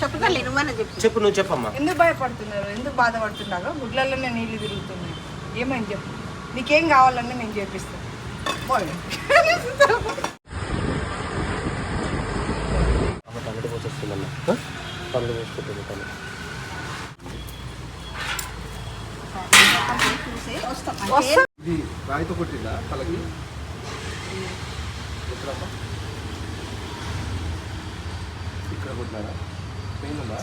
చెప్పు చెప్పు. నువ్వు చెప్పమ్మా. ఎందుకు భయపడుతున్నారు? ఎందుకు బాధపడుతున్నారు గుడ్లలోనే నీళ్ళు తిరుగుతున్నాయి. ఏమని చెప్పు. నీకేం కావాలన్నా నేను చేపిస్తాను పోసేస్తుందన్న పోసుకుంటుంది. ఇది రాయితో కొట్టిందా తలకి? ఇక్కడ కొట్టినారా? పెయిన్ ఉందా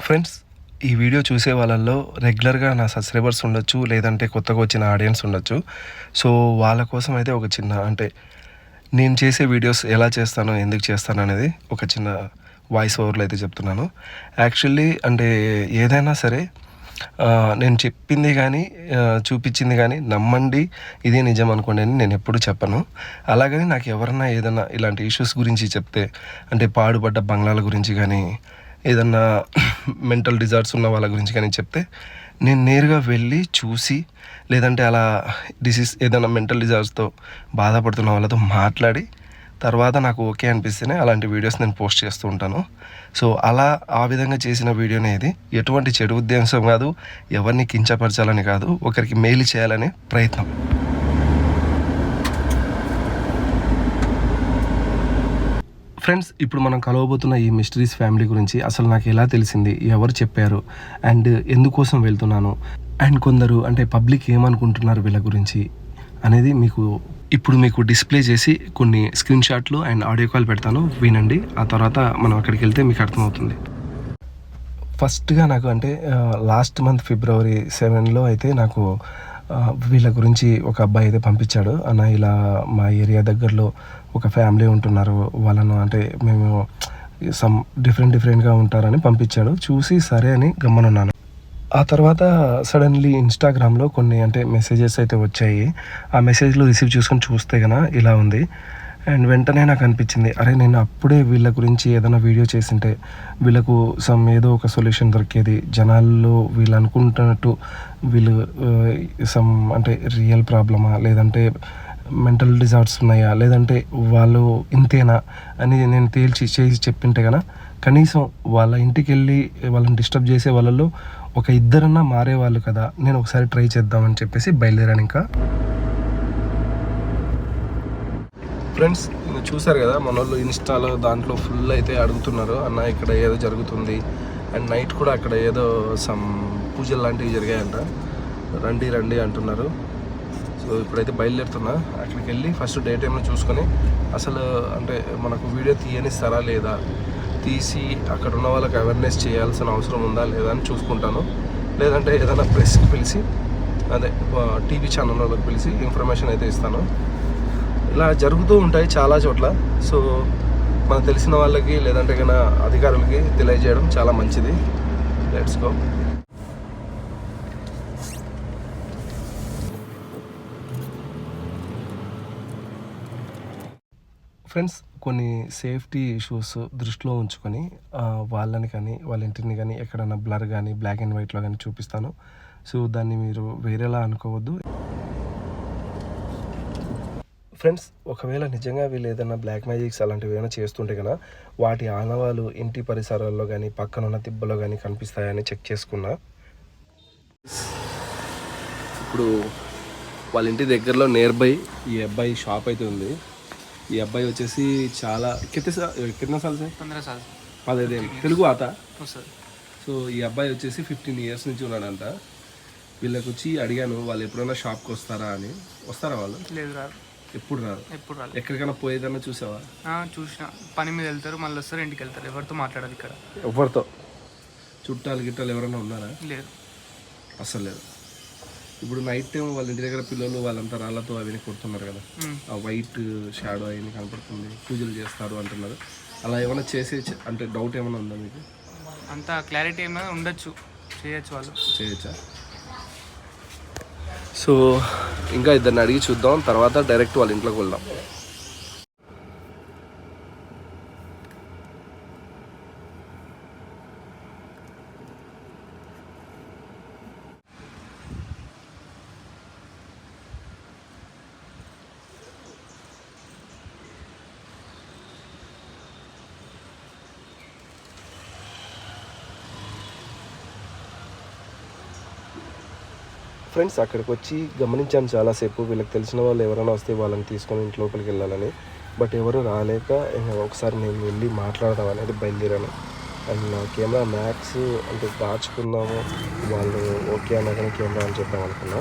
ఫ్రెండ్స్ ఈ వీడియో చూసే వాళ్ళల్లో రెగ్యులర్గా నా సబ్స్క్రైబర్స్ ఉండొచ్చు లేదంటే కొత్తగా వచ్చిన ఆడియన్స్ ఉండొచ్చు. సో వాళ్ళ కోసం అయితే ఒక చిన్న అంటే నేను చేసే వీడియోస్ ఎలా చేస్తాను ఎందుకు చేస్తాను అనేది ఒక చిన్న వాయిస్ ఓవర్లో అయితే చెప్తున్నాను. యాక్చువల్లీ అంటే ఏదైనా సరే నేను చెప్పింది కానీ చూపించింది కానీ నమ్మండి ఇదే నిజం అనుకోండి అని నేను ఎప్పుడు చెప్పను. అలాగని నాకు ఎవరన్నా ఏదైనా ఇలాంటి ఇష్యూస్ గురించి చెప్తే అంటే పాడుపడ్డ బంగ్లాల గురించి కానీ ఏదన్నా మెంటల్ డిజార్డ్స్ ఉన్న వాళ్ళ గురించి కానీ చెప్తే నేను నేరుగా వెళ్ళి చూసి లేదంటే అలా డిసీజ్ ఏదైనా మెంటల్ డిజార్డ్స్తో బాధపడుతున్న వాళ్ళతో మాట్లాడి తర్వాత నాకు ఓకే అనిపిస్తేనే అలాంటి వీడియోస్ నేను పోస్ట్ చేస్తూ ఉంటాను. సో అలా ఆ విధంగా చేసిన వీడియోనే ఇది. ఎటువంటి చెడు ఉద్దేశం కాదు. ఎవరిని కించపరచాలని కాదు. ఒకరికి మేలు చేయాలనే ప్రయత్నం. ఫ్రెండ్స్ ఇప్పుడు మనం కలవబోతున్న ఈ మిస్టరీస్ ఫ్యామిలీ గురించి అసలు నాకు ఎలా తెలిసింది? ఎవరు చెప్పారు? అండ్ ఎందుకోసం వెళ్తున్నాను? అండ్ కొందరు అంటే పబ్లిక్ ఏమనుకుంటున్నారు వీళ్ళ గురించి అనేది మీకు ఇప్పుడు మీకు డిస్ప్లే చేసి కొన్ని స్క్రీన్ షాట్లు అండ్ ఆడియో కాల్ పెడతాను. వినండి. ఆ తర్వాత మనం అక్కడికి వెళ్తే మీకు అర్థమవుతుంది. ఫస్ట్గా నాకు అంటే లాస్ట్ మంత్ ఫిబ్రవరి సెవెన్లో అయితే నాకు వీళ్ళ గురించి ఒక అబ్బాయి అయితే పంపించాడు. అన్న ఇలా మా ఏరియా దగ్గరలో ఒక ఫ్యామిలీ ఉంటున్నారు వాళ్ళను అంటే మేము సమ్ డిఫరెంట్ డిఫరెంట్గా ఉంటారని పంపించాడు. చూసి సరే అని గమ్మనున్నాను. ఆ తర్వాత సడన్లీ ఇన్స్టాగ్రామ్లో కొన్ని అంటే మెసేజెస్ అయితే వచ్చాయి. ఆ మెసేజ్లు రిసీవ్ చేసుకొని చూస్తే కనుక ఇలా ఉంది. అండ్ వెంటనే నాకు అనిపించింది అరే నేను అప్పుడే వీళ్ళ గురించి ఏదైనా వీడియో చేసింటే వీళ్ళకు సమ్ ఏదో ఒక సొల్యూషన్ దొరికేది. జనాల్లో వీళ్ళు అనుకుంటున్నట్టు వీళ్ళు సమ్ అంటే రియల్ ప్రాబ్లమా లేదంటే మెంటల్ డిజార్డ్స్ ఉన్నాయా? లేదంటే వాళ్ళు ఇంతేనా అని నేను తేల్చి చేసి చెప్పింటే కనుక కనీసం వాళ్ళ ఇంటికి వెళ్ళి వాళ్ళని డిస్టర్బ్ చేసే వాళ్ళలో ఒక ఇద్దరన్నా మారేవాళ్ళు కదా నేను ఒకసారి ట్రై చేద్దామని చెప్పేసి బయలుదేరాను ఇంకా. ఫ్రెండ్స్ చూసారు కదా మన వాళ్ళు ఇన్స్టాలో దాంట్లో ఫుల్ అయితే అడుగుతున్నారు అన్న ఇక్కడ ఏదో జరుగుతుంది అండ్ నైట్ కూడా అక్కడ ఏదో సమ్ పూజలు లాంటివి జరిగాయంట. రండి రండి అంటున్నారు. సో ఇప్పుడైతే బయలుదేరుతున్నా. అక్కడికి వెళ్ళి ఫస్ట్ డే టైంలో చూసుకొని అసలు అంటే మనకు వీడియో తీయనిస్తారా లేదా? తీసి అక్కడ ఉన్న వాళ్ళకి అవేర్నెస్ చేయాల్సిన అవసరం ఉందా లేదా అని చూసుకుంటాను. లేదంటే ఏదైనా ప్రెస్కి పిలిచి అదే టీవీ ఛానల్ వాళ్ళకి పిలిచి ఇన్ఫర్మేషన్ అయితే ఇస్తాను. ఇలా జరుగుతూ ఉంటాయి చాలా చోట్ల. సో మనకు తెలిసిన వాళ్ళకి లేదంటే కన్నా అధికారులకి తెలియజేయడం చాలా మంచిది. లెట్స్ గో ఫ్రెండ్స్ కొన్ని సేఫ్టీ ఇష్యూస్ దృష్టిలో ఉంచుకొని వాళ్ళని కానీ వాళ్ళ ఇంటిని కానీ ఎక్కడైనా బ్లర్ కానీ బ్లాక్ అండ్ వైట్లో కానీ చూపిస్తాను. సో దాన్ని మీరు వేరేలా అనుకోవద్దు. ఫ్రెండ్స్ ఒకవేళ నిజంగా వీళ్ళు ఏదైనా బ్లాక్ మ్యాజిక్స్ అలాంటివి ఏమైనా చేస్తుంటే కదా వాటి ఆనవాలు ఇంటి పరిసరాల్లో కానీ పక్కన ఉన్న తిబ్బలో కానీ కనిపిస్తాయని చెక్ చేసుకున్నా. ఇప్పుడు వాళ్ళ ఇంటి దగ్గరలో నియర్ బై ఈ అబ్బాయి షాప్ అయితే ఉంది. ఈ అబ్బాయి వచ్చేసి చాలా కింద సార్ కితనే సార్ సార్ పదైదేళ్ళు తెలుగు ఆత. సో ఈ అబ్బాయి వచ్చేసి ఫిఫ్టీన్ ఇయర్స్ నుంచి ఉన్నాడంట. వీళ్ళకి వచ్చి అడిగాను వాళ్ళు ఎప్పుడైనా షాప్కి వస్తారా అని. వస్తారా వాళ్ళు? లేదు ఎప్పుడు రాదు ఎప్పుడు రాదు ఎక్కడికైనా పోయేదన్నా చూసావా? చూసిన. పని మీద వెళ్తారు మళ్ళీ వస్తారు ఇంటికి వెళ్తారు. ఎవరితో మాట్లాడాలి ఇక్కడ? ఎవరితో? చుట్టాలు గిట్టాలు ఎవరైనా ఉన్నారా? లేదు. అసలు లేదు. ఇప్పుడు నైట్ టైం వాళ్ళ ఇంటి దగ్గర పిల్లలు వాళ్ళంతా రాళ్ళతో అవి కొడుతున్నారు కదా. ఆ వైట్ షాడో అవన్నీ కనపడుతుంది. పూజలు చేస్తారు అంటున్నారు. అలా ఏమైనా చేసే అంటే డౌట్ ఏమైనా ఉందా మీకు? అంత క్లారిటీ ఏమైనా ఉండొచ్చు. చేయొచ్చు వాళ్ళు. చేయొచ్చా? సో ఇంకా ఇద్దరిని అడిగి చూద్దాం. తర్వాత డైరెక్ట్ వాళ్ళ ఇంట్లోకి వెళ్దాం. ఫ్రెండ్స్ అక్కడికి వచ్చి గమనించాను చాలాసేపు. వీళ్ళకి తెలిసిన వాళ్ళు ఎవరైనా వస్తే వాళ్ళని తీసుకొని ఇంటి లోపలికి వెళ్ళాలని. బట్ ఎవరు రాలేక ఇంకా ఒకసారి నేను వెళ్ళి మాట్లాడదాం అనేది బయలుదేరాను. అండ్ నా కెమెరా మ్యాక్స్ అంటే దాచుకుందాము. వాళ్ళు ఓకే అన్నా కానీ కెమెరా అని చెప్దాం అనుకున్నా.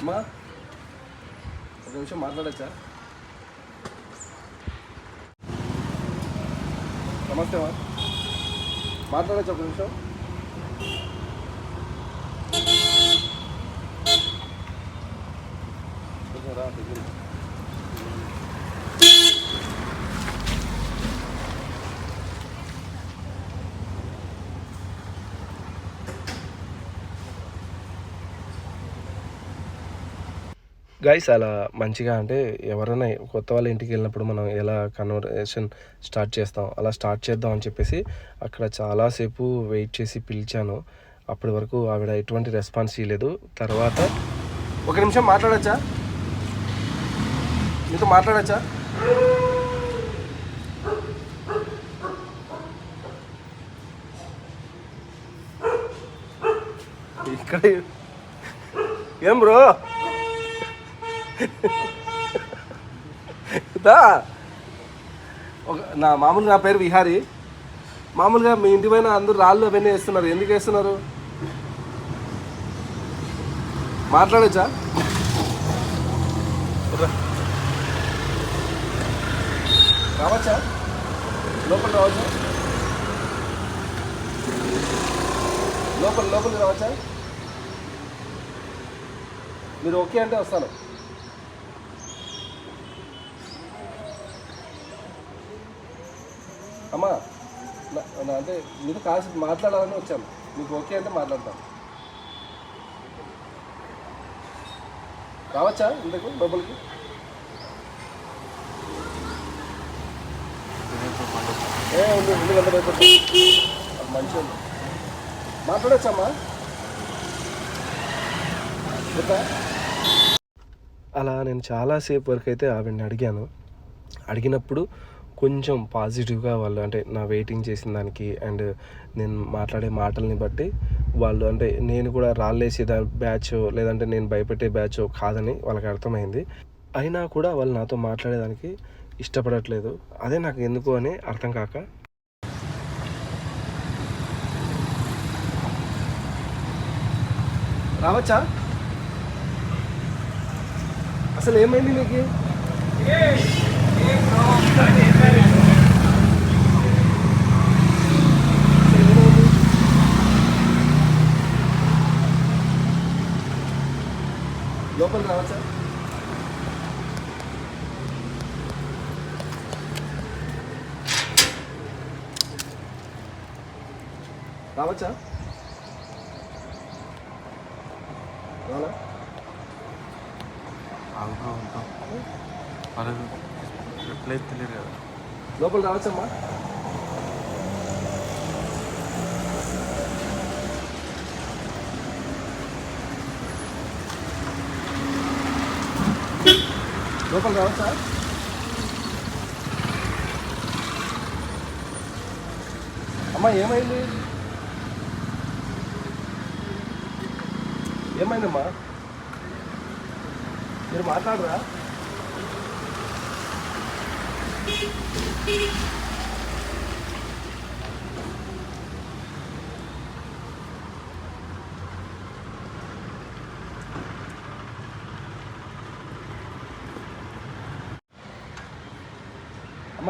అమ్మా. ఒక నిమిషం మాట్లాడచ్చా? నమస్తే అమ్మా. మాట్లాడచ్చు ఒక నిమిషం. కొంచెం రా గైస్ అలా మంచిగా అంటే ఎవరైనా కొత్త వాళ్ళ ఇంటికి వెళ్ళినప్పుడు మనం ఎలా కన్వర్సేషన్ స్టార్ట్ చేస్తాం అలా స్టార్ట్ చేద్దాం అని చెప్పేసి అక్కడ చాలాసేపు వెయిట్ చేసి పిలిచాను. అప్పటి వరకు ఆవిడ ఎటువంటి రెస్పాన్స్ ఇవ్వలేదు తర్వాత ఒక నిమిషం మాట్లాడచ్చా? మీతో మాట్లాడచ్చా? ఇక్కడ ఏం బ్రో దా. ఒక నా మామూలు నా పేరు విహారీ. మామూలుగా మీ ఇంటి పైన అందరూ రాళ్ళు అవన్నీ వేస్తున్నారు. ఎందుకు వేస్తున్నారు? మాట్లాడచ్చా? రావచ్చా? లోపల రావచ్చా? లోపల లోపలికి రావచ్చా? మీరు ఓకే అంటే వస్తాను. అమ్మా నా- అంటే మీతో కాసి మాట్లాడాలని వచ్చాను. మీకు ఓకే అంటే మాట్లాడతాను. రావచ్చా ఇంతకు డబ్బులకి ఏ ఉంది ఉంది కదా రేపు మంచిగా ఉంది. మాట్లాడచ్చమ్మా. అలా నేను చాలాసేపు వరకు అయితే ఆవిడని అడిగాను. అడిగినప్పుడు కొంచెం పాజిటివ్గా వాళ్ళు అంటే నా వెయిటింగ్ చేసిన దానికి అండ్ నేను మాట్లాడే మాటల్ని బట్టి వాళ్ళు అంటే నేను కూడా రాళ్ళేసే బ్యాచ్ లేదంటే నేను భయపెట్టే బ్యాచ్ కాదని వాళ్ళకి అర్థమైంది. అయినా కూడా వాళ్ళు నాతో మాట్లాడేదానికి ఇష్టపడట్లేదు. అదే నాకు ఎందుకు అని అర్థం కాక. రావచ్చా? అసలు ఏమైంది నీకు లోపల రావచ్చా? రావచ్చా? రావాలా? వాళ్ళకు రిప్లై తెలియదు కదా. లోపల రావచ్చమ్మా? లోపల రావచ్చా? అమ్మా ఏమైంది? ఏమైందమ్మా? మీరు మాట్లాడరా?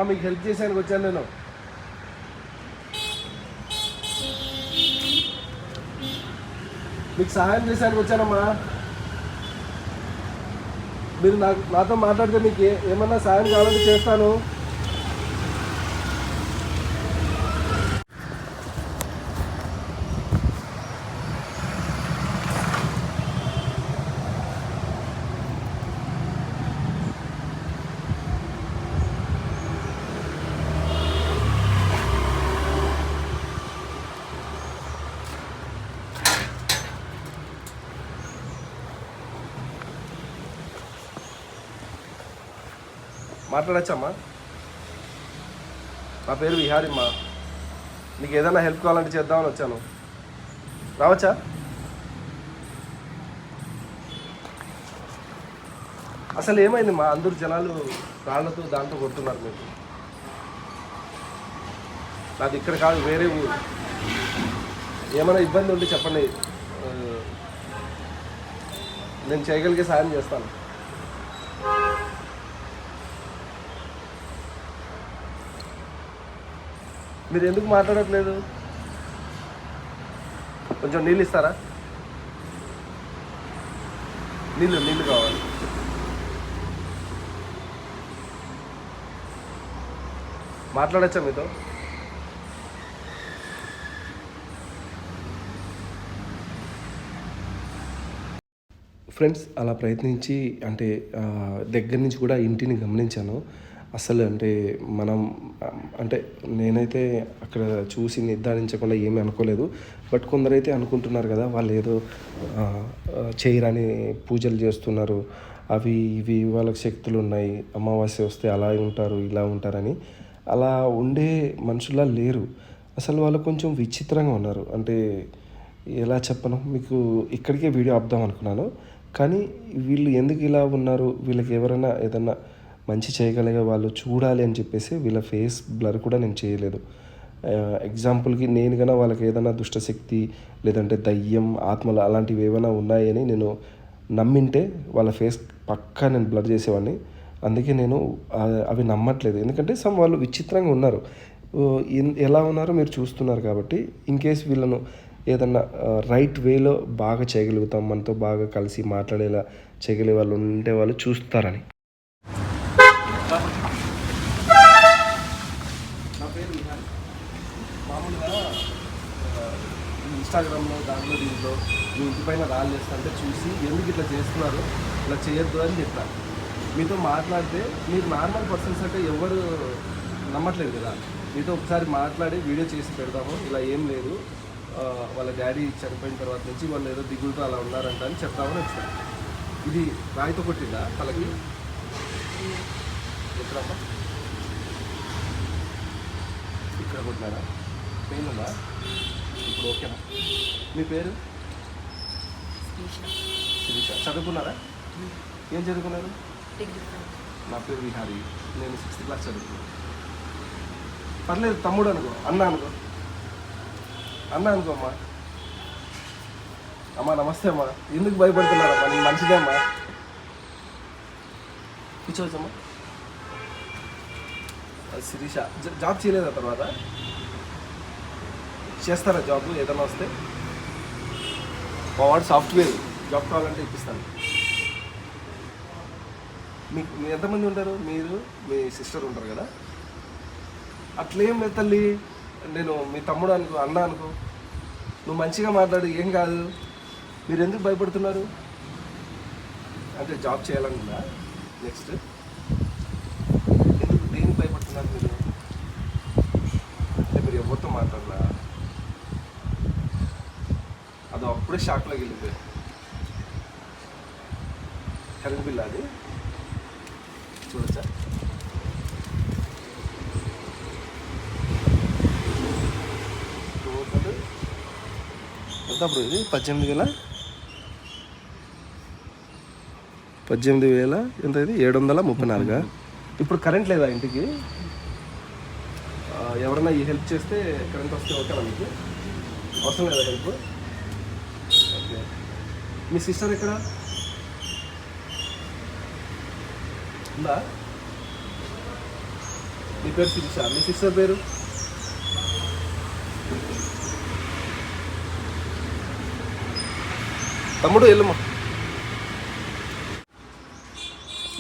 అమ్మ మీకు హెల్ప్ చేసానికి వచ్చాను నేను. మీకు సహాయం చేసానికి వచ్చానమ్మా. మీరు నాకు నాతో మాట్లాడితే మీకు ఏమన్నా సహాయం కావాలంటే చేస్తాను. మాట్లాడచ్చమ్మా? నా పేరు విహారిమ్మా. నీకు ఏదైనా హెల్ప్ కావాలంటే చేద్దామని వచ్చాను. రావచ్చా? అసలు ఏమైంది మా అందరు జనాలు రాళ్ళతో దాంట్లో కొడుతున్నారు మీకు. నాది ఇక్కడ కాదు వేరే ఊరు. ఏమైనా ఇబ్బంది ఉంటే చెప్పండి. నేను చేయగలిగే సాయం చేస్తాను. మీరు ఎందుకు మాట్లాడట్లేదు? కొంచెం నీళ్ళు ఇస్తారా? నీళ్ళు నీళ్ళు కావాలి. మాట్లాడచ్చా మీతో? ఫ్రెండ్స్ అలా ప్రయత్నించి అంటే దగ్గర నుంచి కూడా ఇంటిని గమనించాను. అసలు అంటే మనం అంటే నేనైతే అక్కడ చూసి నిర్ధారించకుండా ఏమీ అనుకోలేదు. బట్ కొందరైతే అనుకుంటున్నారు కదా వాళ్ళు ఏదో చేయరాని పూజలు చేస్తున్నారు. అవి ఇవి వాళ్ళకి శక్తులు ఉన్నాయి. అమావాస్య వస్తే అలా ఉంటారు ఇలా ఉంటారని. అలా ఉండే మనుషులా లేరు. అసలు వాళ్ళు కొంచెం విచిత్రంగా ఉన్నారు. అంటే ఎలా చెప్పను? మీకు ఇక్కడికే వీడియో ఆపుదాం అనుకున్నాను. కానీ వీళ్ళు ఎందుకు ఇలా ఉన్నారు? వీళ్ళకి ఎవరైనా ఏదన్నా మంచి చేయగలిగే వాళ్ళు చూడాలి అని చెప్పేసి వీళ్ళ ఫేస్ బ్లర్ కూడా నేను చేయలేదు. ఎగ్జాంపుల్కి నేను కన్నా వాళ్ళకి ఏదైనా దుష్టశక్తి లేదంటే దయ్యం ఆత్మలు అలాంటివి ఏమైనా ఉన్నాయని నేను నమ్మింటే వాళ్ళ ఫేస్ పక్కా నేను బ్లర్ చేసేవాడిని. అందుకే నేను అవి నమ్మట్లేదు. ఎందుకంటే సమ్ వాళ్ళు విచిత్రంగా ఉన్నారు. ఎలా ఉన్నారో మీరు చూస్తున్నారు కాబట్టి ఇన్ కేస్ వీళ్ళను ఏదన్నా రైట్ వేలో బాగా చేయగలుగుతాం మనతో బాగా కలిసి మాట్లాడేలా చేయగలిగే వాళ్ళు ఉండే వాళ్ళు చూస్తారని నా పేరు విహాన్ మామూలుగా ఇన్స్టాగ్రామ్లో దాంట్లో దీంట్లో మీ ఇంటి పైన రాళ్ళు వేస్తుంటే చూసి ఎందుకు ఇట్లా చేస్తున్నారు ఇలా చేయొద్దు అని చెప్పారు మీతో మాట్లాడితే మీరు నార్మల్ పర్సన్స్ అంటే ఎవరు నమ్మట్లేదు కదా. మీతో ఒకసారి మాట్లాడి వీడియో చేసి పెడదాము ఇలా ఏం లేదు. వాళ్ళ డాడీ చనిపోయిన తర్వాత నుంచి వాళ్ళు ఏదో దిగులుతో అలా ఉన్నారంట అని చెప్తామని వచ్చాను. ఇది రాయితో కొట్టిందా వాళ్ళకి ఎక్కడమ్మా? ఇక్కడ కొట్టినారా? పెయిన్ ఉందా? ఇప్పుడు ఓకేనా? మీ పేరు? శిరీష. చదువుకున్నారా? ఏం చదువుకున్నారు? నా పేరు విహారి. నేను సిక్స్త్ క్లాస్ చదువుకున్నాను. పర్లేదు తమ్ముడు అనుకో అన్న అనుకో. అన్న అనుకో అమ్మా. అమ్మా నమస్తే అమ్మా. ఎందుకు భయపడుతున్నారమ్మా? నేను మంచిదే అమ్మా. కూర్చోవచ్చమ్మా శిరీష. జాబ్ చేయలేదా తర్వాత? చేస్తారా జాబ్ ఏదైనా వస్తే? మా వాడు సాఫ్ట్వేర్ జాబ్ కావాలంటే ఇప్పిస్తాను మీకు మీ ఎంతమంది ఉంటారు? మీరు మీ సిస్టర్ ఉంటారు కదా? అట్లేం లేదు తల్లి. నేను మీ తమ్ముడు అనుకో అన్న అనుకో. నువ్వు మంచిగా మాట్లాడు ఏం కాదు. మీరు ఎందుకు భయపడుతున్నారు? అంటే జాబ్ చేయాలనుకున్నా నెక్స్ట్ ఎందుకు దేనికి భయపడుతున్నారు మీరు అంటే మీరు ఎవరితో మాట్లాడరా అది అప్పుడే షాక్లోకి వెళ్ళిపోయి కరెంట్ బిల్ అది. చూడచ్చా? టోటల్ ఎంత అప్పుడు ఇది? పద్దెనిమిది వేల? పద్దెనిమిది వేల ఎంత ఇది? ఏడు వందల ముప్పై నాలుగా? ఇప్పుడు కరెంట్ లేదా ఇంటికి? ఎవరైనా ఈ హెల్ప్ చేస్తే కరెంట్ వస్తే ఓకేనా మీకు అవసరం లేదా హెల్ప్? ఓకే. మీ సిస్టర్ ఎక్కడ? ఉందా? మీ పేరు శిరీష మీ సిస్టర్ పేరు? తమ్ముడు వెళ్ళమ్మా.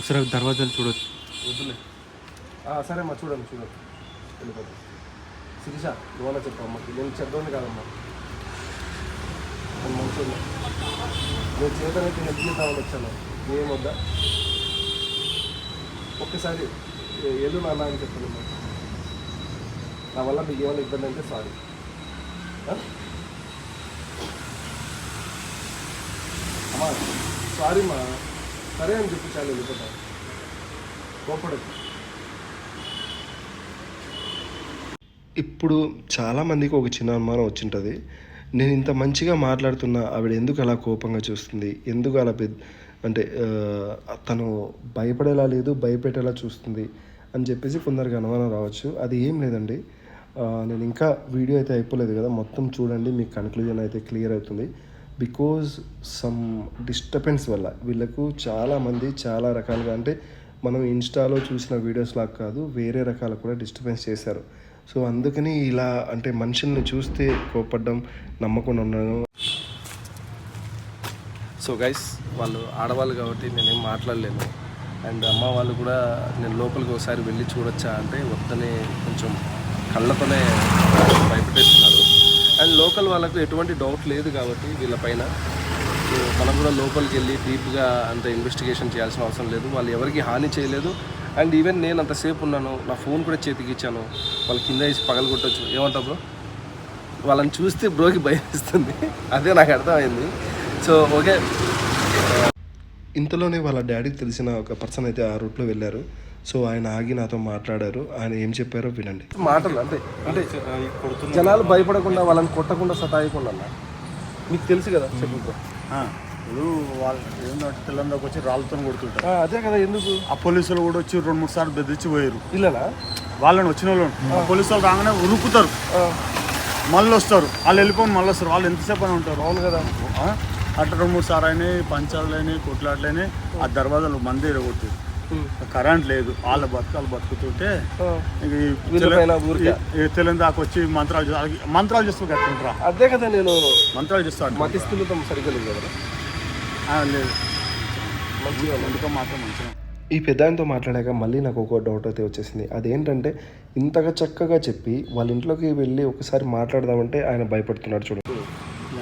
సరే దర్వాజాలు చూడొచ్చు. వద్దులే. ఆ, సరే అమ్మా చూడండి చూడండి. వెళ్ళిపోతాం. శిరీష నువ్వన్నా చెప్పు అమ్మకి. నేను చెడ్డోని కాదమ్మా. నేను మంచిగా నేను చేతనైతే హెల్ప్ చేద్దామని వచ్చాను. ఏం వద్దా? ఒక్కసారి ఏదో నాన్న అని చెప్పండి నా వల్ల మీకు ఏమైనా ఇబ్బంది అంటే సారీ అమ్మా సారీ మా. సరే అని చెప్పి చాలా వెళ్ళిపోతాను కోపడదు ఇప్పుడు చాలామందికి ఒక చిన్న అనుమానం వచ్చింటుంది. నేను ఇంత మంచిగా మాట్లాడుతున్నా ఆవిడ ఎందుకు అలా కోపంగా చూస్తుంది? ఎందుకు అలా పెద్ద అంటే తను భయపడేలా లేదు భయపెట్టేలా చూస్తుంది అని చెప్పేసి కొందరికి అనుమానం రావచ్చు. అది ఏం లేదండి. నేను ఇంకా వీడియో అయితే అయిపోలేదు కదా మొత్తం చూడండి మీకు కన్క్లూజన్ అయితే క్లియర్ అవుతుంది. బికాజ్ సమ్ డిస్టర్బెన్స్ వల్ల వీళ్ళకు చాలామంది చాలా రకాలుగా అంటే మనం ఇన్స్టాలో చూసిన వీడియోస్ లాగా కాదు వేరే రకాల కూడా డిస్టర్బెన్స్ చేశారు. సో అందుకని ఇలా అంటే మనుషుల్ని చూస్తే కోపడ్డం నమ్మకుండా ఉండడం. సో గైస్ వాళ్ళు ఆడవాళ్ళు కాబట్టి నేనేం మాట్లాడలేను. అండ్ అమ్మ వాళ్ళు కూడా నేను లోపలికి ఒకసారి వెళ్ళి చూడొచ్చా అంటే వద్దనే కొంచెం కళ్ళతోనే భయపెట్టేస్తున్నారు. అండ్ లోకల్ వాళ్ళకు ఎటువంటి డౌట్ లేదు కాబట్టి వీళ్ళపైన సో మనం కూడా లోపలికి వెళ్ళి డీప్గా అంత ఇన్వెస్టిగేషన్ చేయాల్సిన అవసరం లేదు. వాళ్ళు ఎవరికి హాని చేయలేదు. అండ్ ఈవెన్ నేను అంతసేపు ఉన్నాను నా ఫోన్ కూడా చేతికి ఇచ్చాను. వాళ్ళు కింద వేసి పగలగొట్టచ్చు ఏమంటావు బ్రో? వాళ్ళని చూస్తే బ్రోకి భయం ఇస్తుంది అదే నాకు అర్థమైంది. So okay. ఇంతలోనే వాళ్ళ డాడీకి తెలిసిన ఒక పర్సన్ అయితే ఆ రూట్లో వెళ్ళారు. సో ఆయన ఆగి నాతో మాట్లాడారు. ఆయన ఏం చెప్పారో వినండి. మాటలు అంటే అంటే జనాలు భయపడకుండా వాళ్ళని కొట్టకుండా సతాయకుండా. మీకు తెలుసు కదా చెప్పు ఇప్పుడు వాళ్ళు ఏంటంటే తెల్లందాకు వచ్చి రాళ్ళతో కొడుతుంటారు. అదే కదా ఎందుకు? ఆ పోలీసులు కూడా వచ్చి రెండు మూడు సార్లు బెదిరించి పోయారు. ఇల్లనా వాళ్ళని వచ్చిన వాళ్ళు పోలీసు వాళ్ళు రాగానే ఉరుకుతారు. మళ్ళీ వస్తారు. వాళ్ళు వెళ్ళిపోయి మళ్ళీ వస్తారు. వాళ్ళు ఎంతసేపు అని ఉంటారు? అవును కదా? అట్లా రెండు మూడు సార్లు అయినాయి పంచాలు అయినాయి కొట్లాట్లు అయినాయి. ఆ దర్వాజాలు మంది ఎరగొట్టారు కరెంట్ లేదు. వాళ్ళ బతుకాలు బతుకుతుంటే. ఈ తెలంగాణకు వచ్చి మంత్రాలు మంత్రాలు చేస్తూ కట్టుకుంటారా? అదే కదా నేను మంత్రాలు చేస్తాడు మతిస్థులతో సరిగ్గా లేదు కదా. లేదు మంచిగా వండుకో మాత్రం మంచిగా ఈ పెద్దాయనతో మాట్లాడాక మళ్ళీ నాకు ఒక డౌట్ అయితే వచ్చేసింది అదేంటంటే ఇంతగా చక్కగా చెప్పి వాళ్ళ ఇంట్లోకి వెళ్ళి ఒకసారి మాట్లాడదామంటే ఆయన భయపడుతున్నాడు చూడు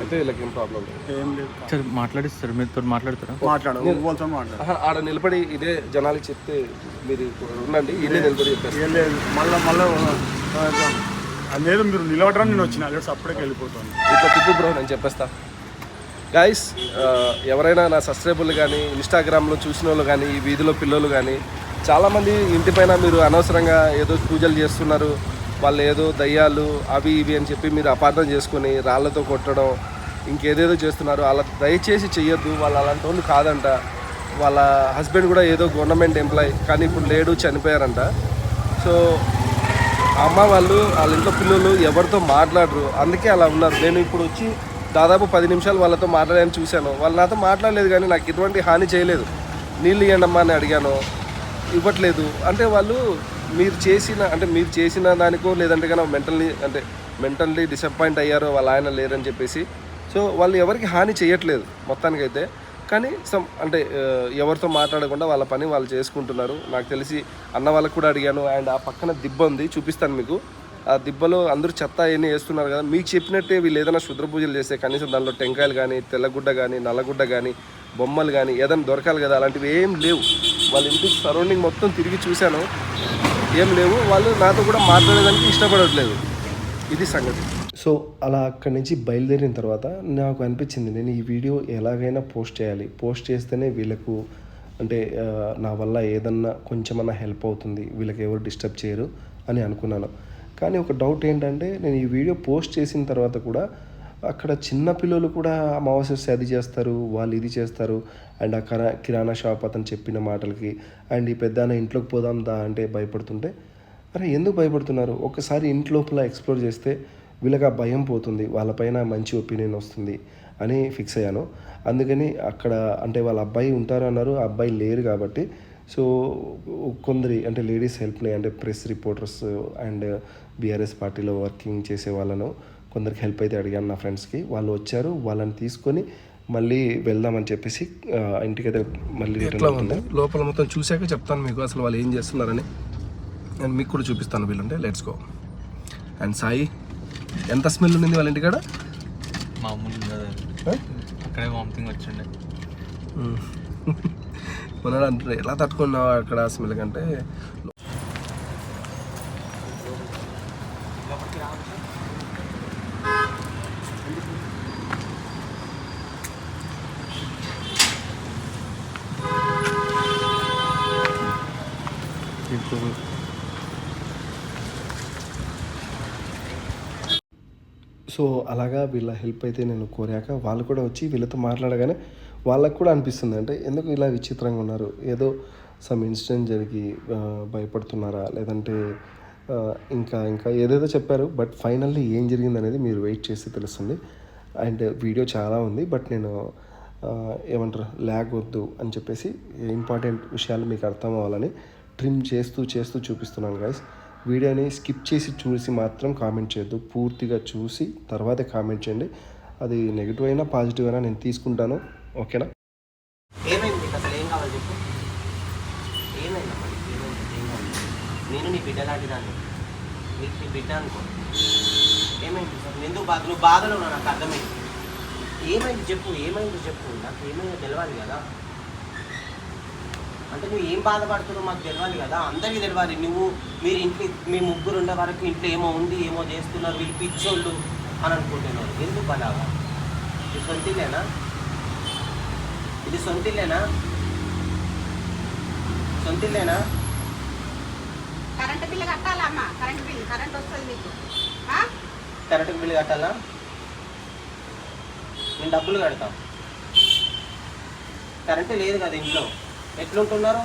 అయితే వీళ్ళకి ఏం ప్రాబ్లం లేదు ఏం లేదు సార్ మాట్లాడిస్తారు మీతో మాట్లాడతారా మాట్లాడు వాళ్ళతో మాట్లాడు ఆహా, ఆడ నిలబడి ఇదే జనాలకి చెప్తే మీరు ఉండండి ఇదే నిలబడి చెప్పారు ఏం లేదు మళ్ళీ మళ్ళీ లేదు మీరు నిలబడరా నేను వచ్చిన లేదు అప్పటికి వెళ్ళిపోతాను ఇట్లా తిప్పు బ్రో నేను చెప్పేస్తా గాయస్ ఎవరైనా నా సబ్స్క్రైబర్లు కానీ ఇన్స్టాగ్రామ్లో చూసిన వాళ్ళు కానీ ఈ వీధిలో పిల్లలు కానీ చాలామంది ఇంటిపైన మీరు అనవసరంగా ఏదో పూజలు చేస్తున్నారు. వాళ్ళు ఏదో దయ్యాలు అవి ఇవి అని చెప్పి మీరు అపార్థం చేసుకొని రాళ్ళతో కొట్టడం ఇంకేదేదో చేస్తున్నారు. అలా దయచేసి చెయ్యొద్దు. వాళ్ళు అలాంటి వాళ్ళు కాదంట. వాళ్ళ హస్బెండ్ కూడా ఏదో గవర్నమెంట్ ఎంప్లాయ్ కానీ ఇప్పుడు లేడు చనిపోయారంట. సో అమ్మ వాళ్ళు వాళ్ళ ఇంట్లో పిల్లలు ఎవరితో మాట్లాడరు. అందుకే అలా ఉన్నారు. నేను ఇప్పుడు వచ్చి దాదాపు పది నిమిషాలు వాళ్ళతో మాట్లాడాలని చూశాను. వాళ్ళు నాతో మాట్లాడలేదు కానీ నాకు ఎటువంటి హాని చేయలేదు. నీళ్ళు ఇవ్వండమ్మా అని అడిగాను. ఇవ్వట్లేదు. అంటే వాళ్ళు మీరు చేసిన అంటే మీరు చేసిన దానికో లేదంటే కనుక మెంటల్లీ అంటే మెంటల్లీ డిసప్పాయింట్ అయ్యారో వాళ్ళ ఆయన లేరని చెప్పేసి. సో వాళ్ళు ఎవరికి హాని చేయట్లేదు మొత్తానికైతే. కానీ సమ్ అంటే ఎవరితో మాట్లాడకుండా వాళ్ళ పని వాళ్ళు చేసుకుంటున్నారు. నాకు తెలిసి అన్న వాళ్ళకి కూడా అడిగాను. అండ్ ఆ పక్కన దిబ్బ ఉంది చూపిస్తాను మీకు. ఆ దిబ్బలో అందరూ చెత్త అవన్నీ వేస్తున్నారు కదా. మీకు చెప్పినట్టే వీళ్ళు ఏదైనా శుద్ర పూజలు చేస్తే కనీసం దానిలో టెంకాయలు కానీ తెల్లగుడ్డ కానీ నల్లగుడ్డ కానీ బొమ్మలు కానీ ఏదైనా దొరకాలి కదా. అలాంటివి ఏం లేవు. వాళ్ళ ఇంటి సరౌండింగ్ మొత్తం తిరిగి చూశాను. ఏం లేవు. వాళ్ళు నాతో కూడా మాట్లాడేదానికి ఇష్టపడట్లేదు. ఇది సంగతి. సో అలా అక్కడి నుంచి బయలుదేరిన తర్వాత నాకు అనిపించింది నేను ఈ వీడియో ఎలాగైనా పోస్ట్ చేయాలి. పోస్ట్ చేస్తేనే వీళ్ళకు అంటే నా వల్ల ఏదన్నా కొంచెమన్నా హెల్ప్ అవుతుంది. వీళ్ళకి ఎవరు డిస్టర్బ్ చేయరు అని అనుకున్నాను. కానీ ఒక డౌట్ ఏంటంటే నేను ఈ వీడియో పోస్ట్ చేసిన తర్వాత కూడా అక్కడ చిన్న పిల్లలు కూడా అమావాస్య అది చేస్తారు వాళ్ళు ఇది చేస్తారు అండ్ ఆ కరా కిరాణా షాప్ అతను చెప్పిన మాటలకి అండ్ ఈ పెద్ద ఇంట్లోకి పోదాం దా అంటే భయపడుతుంటే అరే ఎందుకు భయపడుతున్నారు? ఒకసారి ఇంటి లోపల ఎక్స్ప్లోర్ చేస్తే వీళ్ళకి ఆ భయం పోతుంది వాళ్ళపైన మంచి ఒపీనియన్ వస్తుంది అని ఫిక్స్ అయ్యాను. అందుకని అక్కడ అంటే వాళ్ళ అబ్బాయి ఉంటారు అన్నారు ఆ అబ్బాయి లేరు కాబట్టి సో కొందరి అంటే లేడీస్ హెల్ప్ని అంటే ప్రెస్ రిపోర్టర్స్ అండ్ బీఆర్ఎస్ పార్టీలో వర్కింగ్ చేసే వాళ్ళను కొందరికి హెల్ప్ అయితే అడిగాను నా ఫ్రెండ్స్కి. వాళ్ళు వచ్చారు వాళ్ళని తీసుకొని మళ్ళీ వెళ్దామని చెప్పేసి ఆ, ఇంటికైతే మళ్ళీ లోపల మొత్తం చూశాక చెప్తాను మీకు అసలు వాళ్ళు ఏం చేస్తున్నారని. అండ్ మీకు కూడా చూపిస్తాను వీళ్ళంటే లెట్స్ గో అండ్ సాయి ఎంత స్మెల్ ఉంది వాళ్ళ ఇంటికాడ? మామూలుగా అక్కడే వామిటింగ్ వచ్చిండే. ఎలా తట్టుకున్నావు అక్కడ స్మెల్ కంటే సో అలాగా వీళ్ళ హెల్ప్ అయితే నేను కోరాక వాళ్ళు కూడా వచ్చి వీళ్ళతో మాట్లాడగానే వాళ్ళకు కూడా అనిపిస్తుంది. అంటే ఎందుకు ఇలా విచిత్రంగా ఉన్నారు? ఏదో సమ్ ఇన్సిడెంట్ జరిగి భయపడుతున్నారా? లేదంటే ఇంకా ఇంకా ఏదేదో చెప్పారు. బట్ ఫైనల్లీ ఏం జరిగింది అనేది మీరు వెయిట్ చేస్తే తెలుస్తుంది. అండ్ వీడియో చాలా ఉంది. బట్ నేను ఏమంటారు? ల్యాగ్ వద్దు అని చెప్పేసి ఇంపార్టెంట్ విషయాలు మీకు అర్థం అవ్వాలని ట్రిమ్ చేస్తూ చేస్తూ చూపిస్తున్నాను గైస్ వీడియోని స్కిప్ చేసి చూసి మాత్రం కామెంట్ చేయొద్దు. పూర్తిగా చూసి తర్వాతే కామెంట్ చేయండి. అది నెగిటివ్ అయినా పాజిటివ్ అయినా నేను తీసుకుంటాను. ఓకేనా? ఏమైంది? అసలు ఏం కావాలి చెప్పు. ఏమైందమ్మా ఏమైంది? ఏం కావాలి నేను నీ బిడ్డ లాంటి దాన్ని. నీకు నీ బిడ్డ అనుకో. ఏమైంది? సార్ ఎందుకు బాధ నువ్వు బాధలో నాకు అర్థమైంది. ఏమైంది చెప్పు ఏమైంది చెప్పు. నాకు ఏమైందో తెలియాలి కదా. అంటే నువ్వు ఏం బాధపడుతున్నావు మాకు తెలియాలి కదా. అందరికీ తెలియాలి నువ్వు మీరు ఇంట్లో మీ ముగ్గురు ఉండే వరకు ఇంట్లో ఏమో ఉంది ఏమో చేస్తున్నారు వీళ్ళు పిచ్చోళ్ళు అని అనుకుంటున్నారు ఎందుకు అలాగా ఇది సొంతిల్లేనా ఇది సొంతిల్లేనా సొంతిల్లేనా కరెంట్ బిల్లు కట్టాలా అమ్మా? కరెంట్ బిల్లు కరెంట్ వస్తుంది మీకు? కరెంటు బిల్లు కట్టాలా? నేను డబ్బులు కడతాం. కరెంటు లేదు కదా ఇంట్లో. ఎట్లుంటున్నారు?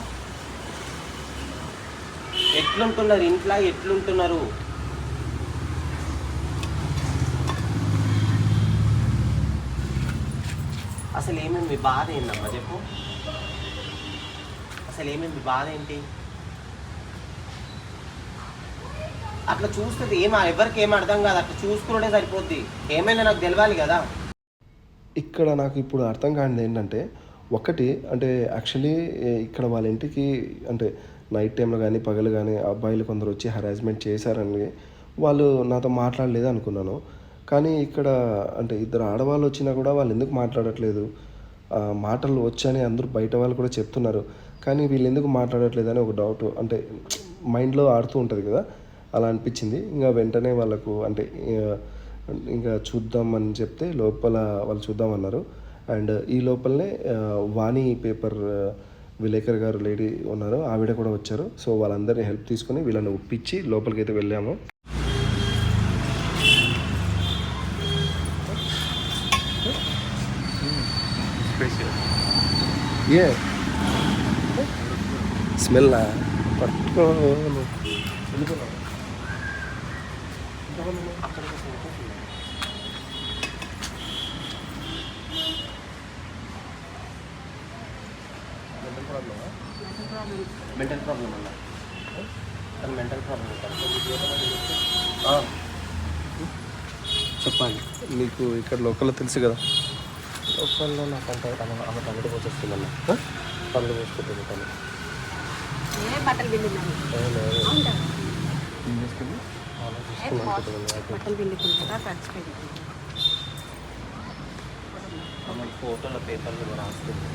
ఎట్లుంటున్నారు ఇంట్లో? ఎట్లుంటున్నారు? అసలు ఏమేమి మీ బాధ ఏందమ్మా చెప్పు? అసలు ఏమేమి మీ బాధ ఏంటి? అట్లా చూస్తుంది ఏం ఎవరికి ఏం అర్థం కాదు. అట్లా చూసుకునే సరిపోద్ది. ఏమైనా నాకు తెలియాలి కదా. ఇక్కడ నాకు ఇప్పుడు అర్థం కానిది ఏంటంటే ఒకటి అంటే యాక్చువల్లీ ఇక్కడ వాళ్ళ ఇంటికి అంటే నైట్ టైంలో కానీ పగలు కానీ అబ్బాయిలు కొందరు వచ్చి హరాస్మెంట్ చేశారని వాళ్ళు నాతో మాట్లాడలేదు అనుకున్నాను. కానీ ఇక్కడ అంటే ఇద్దరు ఆడవాళ్ళు వచ్చినా కూడా వాళ్ళు ఎందుకు మాట్లాడట్లేదు? మాటలు వచ్చని అందరూ బయట వాళ్ళు కూడా చెప్తున్నారు. కానీ వీళ్ళు ఎందుకు మాట్లాడట్లేదు అని ఒక డౌట్ అంటే మైండ్లో ఆడుతూ ఉంటుంది కదా అలా అనిపించింది. ఇంకా వెంటనే వాళ్ళకు అంటే ఇంకా ఇంకా చూద్దామని చెప్తే లోపల వాళ్ళు చూద్దామన్నారు అండ్ ఈ లోపలనే వాణి పేపర్ విలేకర్ గారు లేడీ ఉన్నారు. ఆవిడ కూడా వచ్చారు. సో వాళ్ళందరినీ హెల్ప్ తీసుకొని వీళ్ళని ఒప్పించి లోపలికి అయితే వెళ్ళాము ఏ స్మెల్ పట్టుకో వెళ్ళిపోనా మెంటల్ ప్రాబ్లం అన్న తను మెంటల్ ప్రాబ్లం చెప్పాలి నీకు ఇక్కడ లోకల్లో తెలుసు కదా. లోకల్లో నాకు అంటే తన ఆమె తమ్ముడు పోసేస్తుందన్న పనులు పోసుకుంటుంది ఆమె ఫోటోలో పేపర్లు రాస్తుంది.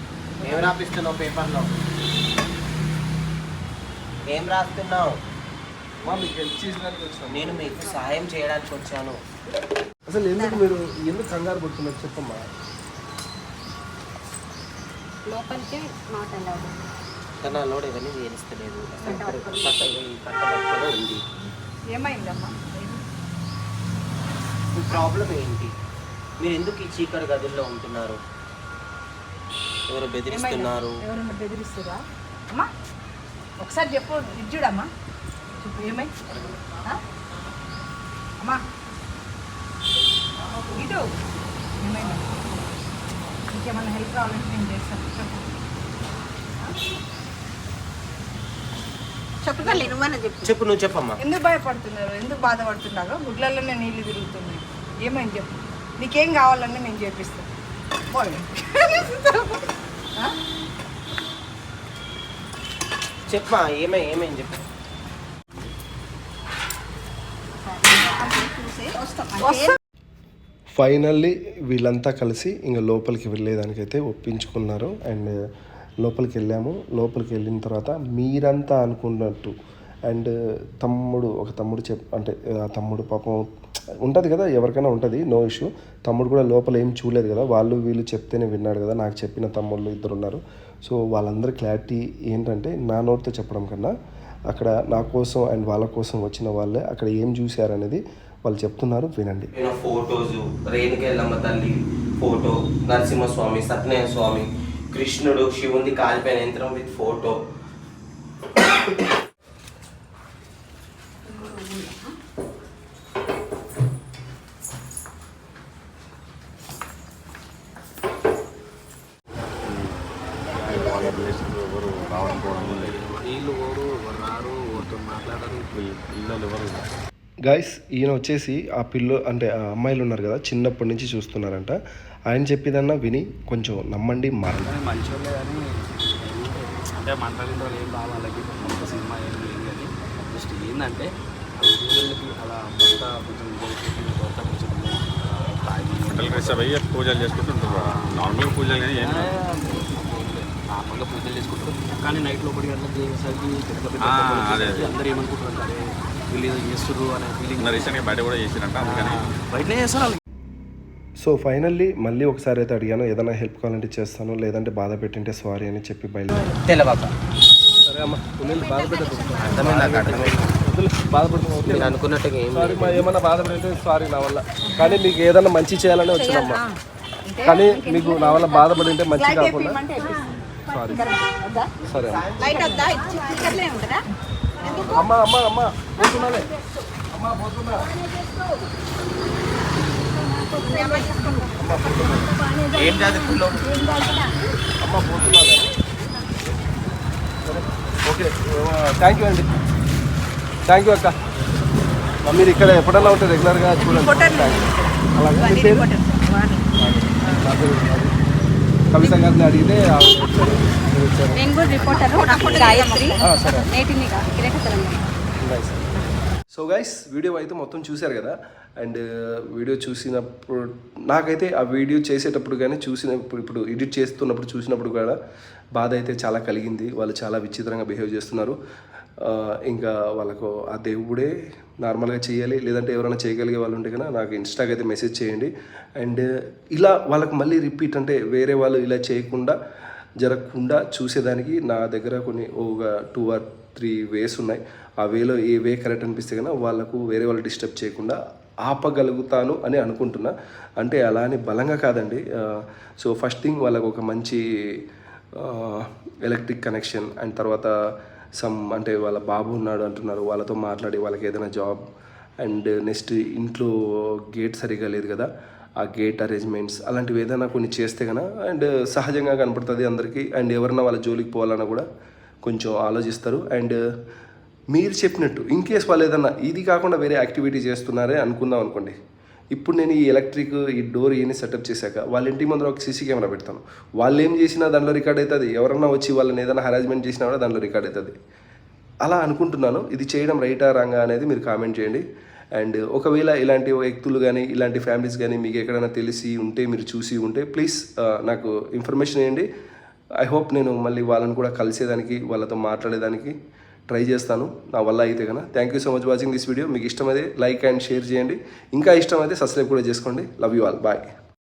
ఏం రాపిస్తున్నావు పేపర్లో? ఏం రాస్తున్నావు? మీకు హెల్ప్ చేసినందుకు వచ్చాను నేను మీకు సహాయం చేయడానికి వచ్చాను. అసలు ఎందుకు మీరు ఎందుకు కంగారు పడుతున్నారు? చెప్పమ్మా. లోపలికి మాట్లాడాలి తన లోడ్ ఇవన్నీ కట్టబట్టుకునే ఉంది. ఏమైందమ్మా? మీ ప్రాబ్లం ఏంటి? మీరు ఎందుకు ఈ చీకటి గదుల్లో ఉంటున్నారు? ఎవరు బెదిరిస్తున్నారు? ఎవరైనా బెదిరిస్తురా? అమ్మా ఒకసారి చెప్పు. ఇది చూడమ్మా. చెప్పు ఏమై? అమ్మా ఇటు ఏమైందా ఇంకేమన్నా హెల్ప్ కావాలంటే నేను చేస్తాను. చెప్పు. నువ్వన్నా చెప్పు. చెప్పు నువ్వు చెప్పమ్మా. ఎందుకు భయపడుతున్నారు? ఎందుకు బాధపడుతున్నారు గుడ్లలోనే నీళ్ళు తిరుగుతున్నాయి. ఏమైంది చెప్పు. నీకేం కావాలన్నా నేను చేపిస్తాను? చెప్పమా ఏమై ఏమేం చెప్పు. వస్తా. ఫైనల్లీ వీళ్ళంతా కలిసి ఇంకా లోపలికి వెళ్ళేదానికైతే ఒప్పించుకున్నారు. అండ్ లోపలికి వెళ్ళాము. లోపలికి వెళ్ళిన తర్వాత మీరంతా అనుకున్నట్టు అండ్ తమ్ముడు ఒక తమ్ముడు చెప్ అంటే ఆ తమ్ముడు పాపం ఉంటుంది కదా ఎవరికైనా ఉంటుంది నో ఇష్యూ. తమ్ముడు కూడా లోపల ఏం చూడలేదు కదా వాళ్ళు వీళ్ళు చెప్తేనే విన్నాడు కదా నాకు చెప్పిన తమ్ముళ్ళు ఇద్దరు ఉన్నారు సో వాళ్ళందరి క్లారిటీ ఏంటంటే నా నోటితో చెప్పడం కన్నా అక్కడ నా కోసం అండ్ వాళ్ళ కోసం వచ్చిన వాళ్ళే అక్కడ ఏం చూశారనేది వాళ్ళు చెప్తున్నారు వినండి. నేను ఫోటోస్ రేణుకెళ్ళమ్మ తల్లి ఫోటో నరసింహస్వామి సత్యనారాయణ స్వామి కృష్ణుడు శివుని కాలిపోయిన యంత్రం విత్ ఫోటో. గాయస్ ఈయన వచ్చేసి ఆ పిల్ల అంటే ఆ అమ్మాయిలు ఉన్నారు కదా చిన్నప్పటి నుంచి చూస్తున్నారంట. ఆయన చెప్పేదన్నా విని కొంచెం నమ్మండి మారండి. మంచోళ్ళే కానీ అంటే వాళ్ళు ఏం బాగా వాళ్ళకి. సినిమా ఏం లేదు కానీ జస్ట్ ఏంటంటే అలా భర్త కొంచెం భర్త కొంచెం పూజలు చేసుకుంటుంటారు నార్మల్ పూజలు కానీ ఏం. నార్మల్గా పూజలు చేసుకుంటారు. కానీ నైట్ లోపలి గంటలకు చేసేసరికి అదే. అందరూ వీళ్ళు ఏదో చేస్తుర్రు అనే ఫీలింగ్ మొన్న రీసెంట్గా బయట కూడా చేసిరంట అందుకని. బయటనే చేస్తారు సో ఫైనల్లీ మళ్ళీ ఒకసారి అయితే అడిగాను ఏదైనా హెల్ప్ కావాలంటే చేస్తాను లేదంటే బాధ పెట్టింటే సారీ అని చెప్పి బయలుదేరి తెలవాక సరే అమ్మా బాధ పెట్టదు అనుకున్నట్టుగా ఏమన్నా బాధపడితే సారీ నా వల్ల. కానీ మీకు ఏదన్నా మంచి చేయాలని వచ్చినమ్మా కానీ మీకు నా వల్ల బాధపడి ఉంటే మంచి కాకుండా సారీ. సరే. అమ్మా అమ్మా అమ్మా అమ్మా పోతున్నాలే. అమ్మా పోతున్నా. ఏం చదువుకుల్లో అమ్మ పోతున్నాలే. సరే ఓకే థ్యాంక్ యూ అండి. థ్యాంక్ యూ అక్క. మీరు ఇక్కడ ఎప్పుడన్నా ఉంటే రెగ్యులర్గా చూడండి. అలాగే మీ పేరు? నా పేరు అది. కవిత గారిని అడిగితే నేను కూడా రిపోర్టర్ గాయత్రి నేటినిగా సో గైస్ వీడియో అయితే మొత్తం చూశారు కదా? అండ్ వీడియో చూసినప్పుడు నాకైతే ఆ వీడియో చేసేటప్పుడు కానీ చూసినప్పుడు ఇప్పుడు ఎడిట్ చేస్తున్నప్పుడు చూసినప్పుడు కూడా బాధ అయితే చాలా కలిగింది. వాళ్ళు చాలా విచిత్రంగా బిహేవ్ చేస్తున్నారు. ఇంకా వాళ్ళకు ఆ దేవుడే నార్మల్గా చేయాలి లేదంటే ఎవరైనా చేయగలిగే వాళ్ళు ఉంటే కన్నా నాకు ఇన్స్టాకి అయితే మెసేజ్ చేయండి. అండ్ ఇలా వాళ్ళకి మళ్ళీ రిపీట్ అంటే వేరే వాళ్ళు ఇలా చేయకుండా జరగకుండా చూసేదానికి నా దగ్గర కొన్ని ఒక టూ ఆర్ త్రీ వేస్ ఉన్నాయి. ఆ వేలో ఏ వే కరెక్ట్ అనిపిస్తే కన్నా వాళ్ళకు వేరే వాళ్ళు డిస్టర్బ్ చేయకుండా ఆపగలుగుతాను అని అనుకుంటున్నా. అంటే అలా అని బలంగా కాదండి. సో ఫస్ట్ థింగ్ వాళ్ళకు ఒక మంచి ఎలక్ట్రిక్ కనెక్షన్ అండ్ తర్వాత సమ్ అంటే వాళ్ళ బాబు ఉన్నాడు అంటున్నారు వాళ్ళతో మాట్లాడి వాళ్ళకి ఏదైనా జాబ్ అండ్ నెక్స్ట్ ఇంట్లో గేట్ సరిగా లేదు కదా ఆ గేట్ అరేంజ్మెంట్స్ అలాంటివి ఏదైనా కొన్ని చేస్తే కనుక అండ్ సహజంగా కనపడుతుంది అందరికీ. అండ్ ఎవరన్నా వాళ్ళ జోలికి పోవాలన్నా కూడా కొంచెం ఆలోచిస్తారు. అండ్ మీరు చెప్పినట్టు ఇన్ కేస్ వాళ్ళు ఏదన్నా ఇది కాకుండా వేరే యాక్టివిటీ చేస్తున్నారే అనుకుందాం అనుకోండి. ఇప్పుడు నేను ఈ ఎలక్ట్రిక్ ఈ డోర్ ఇవన్నీ సెటప్ చేశాక వాళ్ళ ఇంటి ముందర ఒక సీసీ కెమెరా పెడతాను. వాళ్ళు ఏం చేసినా దాంట్లో రికార్డ్ అవుతుంది ఎవరన్నా వచ్చి వాళ్ళని ఏదైనా హరాజ్మెంట్ చేసినా కూడా దాంట్లో రికార్డ్ అవుతుంది అలా అనుకుంటున్నాను. ఇది చేయడం రైటా రాంగా అనేది మీరు కామెంట్ చేయండి. అండ్ ఒకవేళ ఇలాంటి వ్యక్తులు కానీ ఇలాంటి ఫ్యామిలీస్ కానీ మీకు ఎక్కడైనా తెలిసి ఉంటే మీరు చూసి ఉంటే ప్లీజ్ నాకు ఇన్ఫర్మేషన్ ఇవ్వండి. ఐ హోప్ నేను మళ్ళీ వాళ్ళని కూడా కలిసేదానికి వాళ్ళతో మాట్లాడేదానికి. ట్రై చేస్తాను. నా వల్ల అయితే కన్నా thank you so much watching this video మీకు ఇష్టమైతే లైక్ అండ్ షేర్ చేయండి. ఇంకా ఇష్టమైతే సబ్స్క్రైబ్ కూడా చేసుకోండి. Love you all bye